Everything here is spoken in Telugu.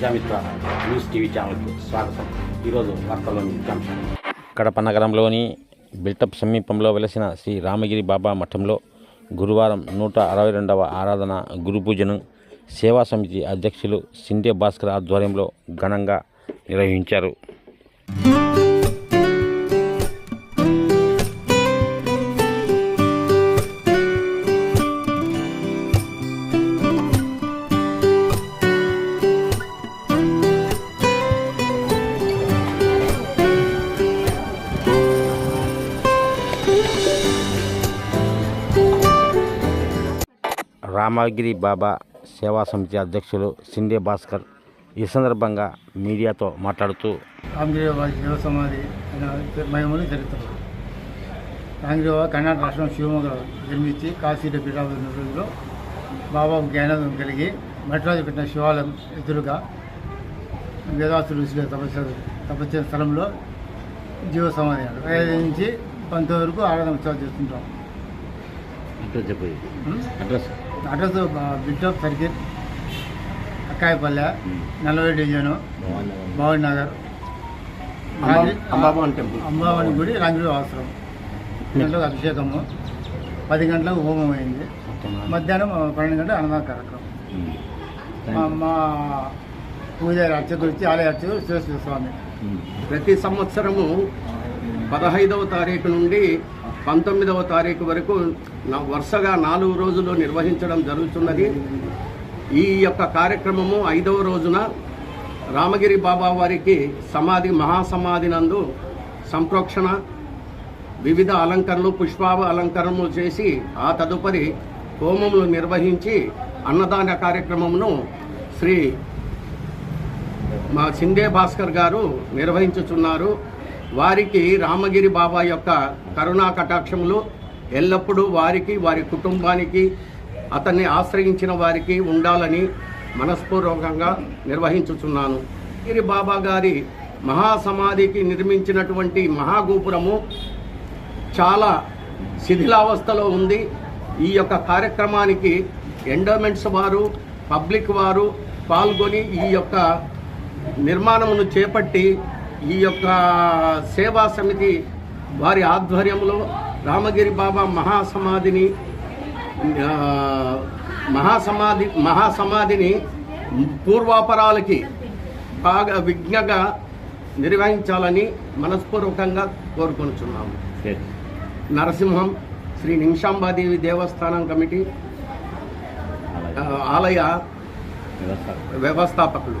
ప్రజామిత్ర న్యూస్ టీవీ ఛానల్కి స్వాగతం. ఈరోజు వార్తల్లోని ముఖ్యాంశాలు కడప నగరంలోని బిల్టప్ సమీపంలో వెలసిన శ్రీ రామగిరి బాబా మఠంలో గురువారం నూట అరవై రెండవ ఆరాధన గురు పూజను సేవా సమితి అధ్యక్షులు సిండే భాస్కర్ ఆధ్వర్యంలో ఘనంగా నిర్వహించారు. రామగిరి బాబా సేవా సమితి అధ్యక్షులు సిండే భాస్కర్ ఈ సందర్భంగా మీడియాతో మాట్లాడుతూ రామగిరి శివ సమాధి మహిమలు చరిత్రలు రామగిరి బాబా కర్ణాటక రాష్ట్రం శివమొగ్గ జన్మించి కాశీలో పీఠాభివృద్ధి రోజుల్లో బాబాకు జ్ఞానం కలిగి మెట్రాజు పెట్టిన శివాలయం ఎదురుగా వేదాసులు ఋషులు తపస్సు తపస్సు స్థలంలో జీవ సమాధి అంటారు ఐదు నుంచి పంతొమ్మిది వరకు ఆరాధన ఉత్సవాలు చేస్తుంటాం అడ్రస్ చెప్పు. ఉం? అడ్రస్. అడ్రస్ బిడ్డప్ సర్కిల్ అక్కాయపల్లె నలభై డివిజను భవన్ నగర్ అంబాబాన్ టెంపుల్. అమ్మవారి గుడి రంగులు అవసరం. గంటలకు అభిషేకము. పది గంటలకు హోమం అయింది. మధ్యాహ్నం పన్నెండు గంటల అన్నదాన కార్యక్రమం. మా మా పూజ అర్చకులు వచ్చి ఆలయ అర్చకులు శివశ్రీ స్వామి. ప్రతి సంవత్సరము పదహైదవ తారీఖు నుండి పంతొమ్మిదవ తారీఖు వరకు వరుసగా నాలుగు రోజులు నిర్వహించడం జరుగుతున్నది. ఈ యొక్క కార్యక్రమము ఐదవ రోజున రామగిరి బాబా వారికి సమాధి మహాసమాధి నందు సంప్రోక్షణ వివిధ అలంకరణలు పుష్పావ అలంకరణలు చేసి ఆ తదుపరి హోమములు నిర్వహించి అన్నదాన కార్యక్రమమును శ్రీ మా సిందే భాస్కర్ గారు నిర్వహించుచున్నారు. వారికి రామగిరి బాబా యొక్క కరుణా కటాక్షములు ఎల్లప్పుడూ వారికి వారి కుటుంబానికి అతన్ని ఆశ్రయించిన వారికి ఉండాలని మనస్పూర్వకంగా నిర్వహించుచున్నాను. గిరి బాబా గారి మహాసమాధికి నిర్మించినటువంటి మహాగోపురము చాలా శిథిలావస్థలో ఉంది. ఈ యొక్క కార్యక్రమానికి ఎండోమెంట్స్ వారు పబ్లిక్ వారు పాల్గొని ఈ యొక్క నిర్మాణమును చేపట్టి ఈ యొక్క సేవా సమితి వారి ఆధ్వర్యంలో రామగిరి బాబా మహాసమాధిని మహాసమాధి మహాసమాధిని పూర్వాపరాలకి బాగా విజ్ఞగా నిర్వహించాలని మనస్పూర్వకంగా కోరుకొనుచున్నాము. నరసింహం శ్రీ నిమిషాంబాదేవి దేవస్థానం కమిటీ ఆలయ. వ్యవస్థాపకులు.